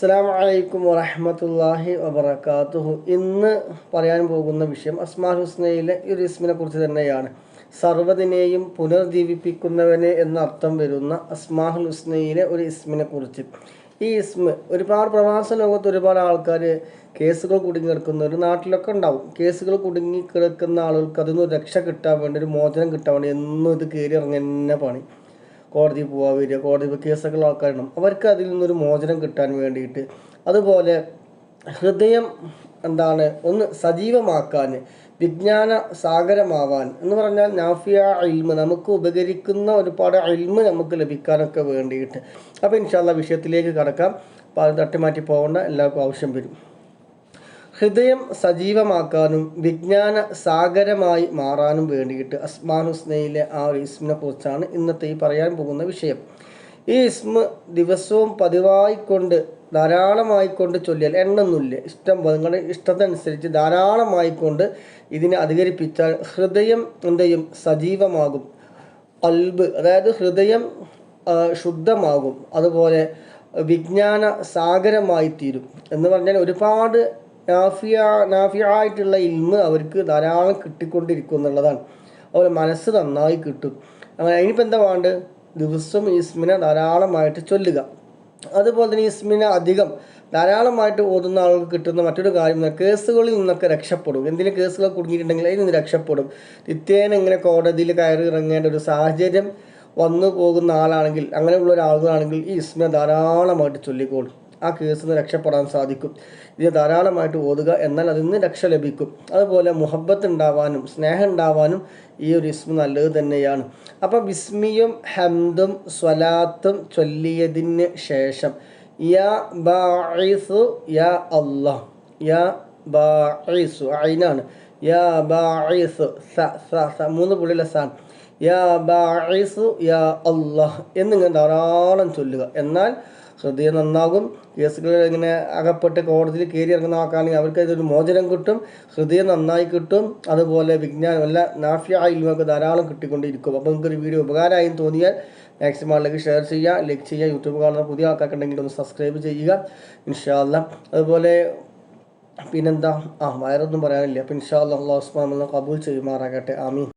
അസ്സാം വലൈക്കും വറഹമത്തല്ലാഹി വബർക്കാത്തുഹു ഇന്ന് പറയാൻ പോകുന്ന വിഷയം അസ്മാ ഹുസ്നയിലെ ഒരു ഇസ്മിനെ കുറിച്ച് തന്നെയാണ്. സർവതിനെയും പുനർജീവിപ്പിക്കുന്നവനെ എന്ന അർത്ഥം വരുന്ന അസ്മാഹുൽ ഹുസ്നയിലെ ഒരു ഇസ്മിനെ കുറിച്ച്. ഈ ഇസ്മ ഒരുപാട് പ്രവാസ ലോകത്ത് ഒരുപാട് ആൾക്കാർ കേസുകൾ കുടുങ്ങി കിടക്കുന്ന ഒരു നാട്ടിലൊക്കെ ഉണ്ടാവും. കേസുകൾ കുടുങ്ങി കിടക്കുന്ന ആളുകൾക്ക് അതിൽ നിന്ന് രക്ഷ കിട്ടാൻ വേണ്ടി ഒരു മോചനം കിട്ടാൻ വേണ്ടി എന്നും ഇത് കയറി ഇറങ്ങുന്ന പണി. കോടതി പോവാൻ വരിക കോടതി കേസൊക്കെ ആൾക്കാരുണ്ടാവും. അവർക്ക് അതിൽ നിന്നൊരു മോചനം കിട്ടാൻ വേണ്ടിയിട്ട് അതുപോലെ ഹൃദയം എന്താണ് ഒന്ന് സജീവമാക്കാൻ വിജ്ഞാന സാഗരമാവാൻ എന്ന് പറഞ്ഞാൽ നാഫിയ അൽമ നമുക്ക് ഉപകരിക്കുന്ന ഒരുപാട് അൽമ നമുക്ക് ലഭിക്കാനൊക്കെ വേണ്ടിയിട്ട്. അപ്പോൾ ഇൻഷാല്ല വിഷയത്തിലേക്ക് കടക്കാം. അപ്പോൾ അത് തട്ടിമാറ്റി പോകേണ്ട എല്ലാവർക്കും ആവശ്യം വരും. ഹൃദയം സജീവമാക്കാനും വിജ്ഞാന സാഗരമായി മാറാനും വേണ്ടിയിട്ട് അസ്മാൻ ഹുസ്നയിലെ ആ ഒരു ഇസ്മിനെ കുറിച്ചാണ് ഇന്നത്തെ ഈ പറയാൻ പോകുന്ന വിഷയം. ഈ ഇസ്മ ദിവസവും പതിവായിക്കൊണ്ട് ധാരാളമായിക്കൊണ്ട് ചൊല്ലിയാൽ എണ്ണൊന്നുമില്ല. ഇഷ്ടം നിങ്ങളുടെ ഇഷ്ടത്തിനനുസരിച്ച് ധാരാളമായിക്കൊണ്ട് ഇതിനെ അധികരിപ്പിച്ചാൽ ഹൃദയം എന്തെയും സജീവമാകും. അൽബ് അതായത് ഹൃദയം ശുദ്ധമാകും. അതുപോലെ വിജ്ഞാന സാഗരമായി തീരും എന്ന് പറഞ്ഞാൽ ഒരുപാട് നാഫിയ നാഫിയായിട്ടുള്ള ഇൽമ് അവർക്ക് ധാരാളം കിട്ടിക്കൊണ്ടിരിക്കും എന്നുള്ളതാണ്. അവർ മനസ്സ് നന്നായി കിട്ടും. അങ്ങനെ അതിനിപ്പോൾ എന്താ വേണ്ടത്? ദിവസം ഇസ്മിനെ ധാരാളമായിട്ട് ചൊല്ലുക. അതുപോലെ തന്നെ ഇസ്മിനെ അധികം ധാരാളമായിട്ട് ഓതുന്ന ആൾക്ക് കിട്ടുന്ന മറ്റൊരു കാര്യം കേസുകളിൽ നിന്നൊക്കെ രക്ഷപ്പെടും. എന്തെങ്കിലും കേസുകൾ കുടുങ്ങിയിട്ടുണ്ടെങ്കിൽ അതിൽ നിന്ന് രക്ഷപ്പെടും. നിത്യേന ഇങ്ങനെ കോടതിയിൽ കയറി ഇറങ്ങേണ്ട ഒരു സാഹചര്യം വന്നു പോകുന്ന ആളാണെങ്കിൽ അങ്ങനെയുള്ള ഒരാളാണെങ്കിൽ ഈ ഇസ്മിനെ ധാരാളമായിട്ട് ചൊല്ലിക്കോളും. ആ കേസിൽ നിന്ന് രക്ഷപ്പെടാൻ സാധിക്കും. ഇത് ധാരാളമായിട്ട് ഓതുക എന്നാൽ അതിൽ നിന്ന് രക്ഷ ലഭിക്കും. അതുപോലെ മുഹബത്ത് ഉണ്ടാവാനും സ്നേഹം ഉണ്ടാവാനും ഈ ഒരു ഇസ്മ നല്ലത് തന്നെയാണ്. അപ്പം വിസ്മിയും ഹംദും സ്വലാത്തും ചൊല്ലിയതിന് ശേഷം യാ ബാഇസു യാ അള്ളാഹ് യാ ബാഇസു അയിനാണ് സ സ സ മൂന്ന് പുള്ളിയിലെ സാൻ. യാ ബാഇസു യാ അള്ളാഹ് എന്നിങ്ങനെ ധാരാളം ചൊല്ലുക. എന്നാൽ ഹൃദയം നന്നാകും കേസുകൾ ഇങ്ങനെ അകപ്പെട്ട് കോടതിയിൽ കയറി ഇറങ്ങുന്ന ആൾക്കാണെങ്കിൽ അവർക്ക് ഇതൊരു മോചനം കിട്ടും ഹൃദയം നന്നായി കിട്ടും. അതുപോലെ വിജ്ഞാനം അല്ല നാഫ്യ ഇൽമൊക്കെ ധാരാളം കിട്ടിക്കൊണ്ടിരിക്കും. അപ്പോൾ നിങ്ങൾക്കൊരു വീഡിയോ ഉപകാരമായി തോന്നിയാൽ മാക്സിമം ആളിലേക്ക് ഷെയർ ചെയ്യുക ലൈക്ക് ചെയ്യുക യൂട്യൂബ് കാണുന്ന പുതിയ ആൾക്കാർക്ക് ഉണ്ടെങ്കിൽ ഒന്ന് സബ്സ്ക്രൈബ് ചെയ്യുക ഇൻഷാല്ല അതുപോലെ പിന്നെന്താ? ആ വയറൊന്നും പറയാനില്ല. അപ്പം ഇൻഷാ അള്ളാഹ് ഉസ്മാൻ കബൂൽ ചെയ്യുമാറാകട്ടെ. ആമീൻ.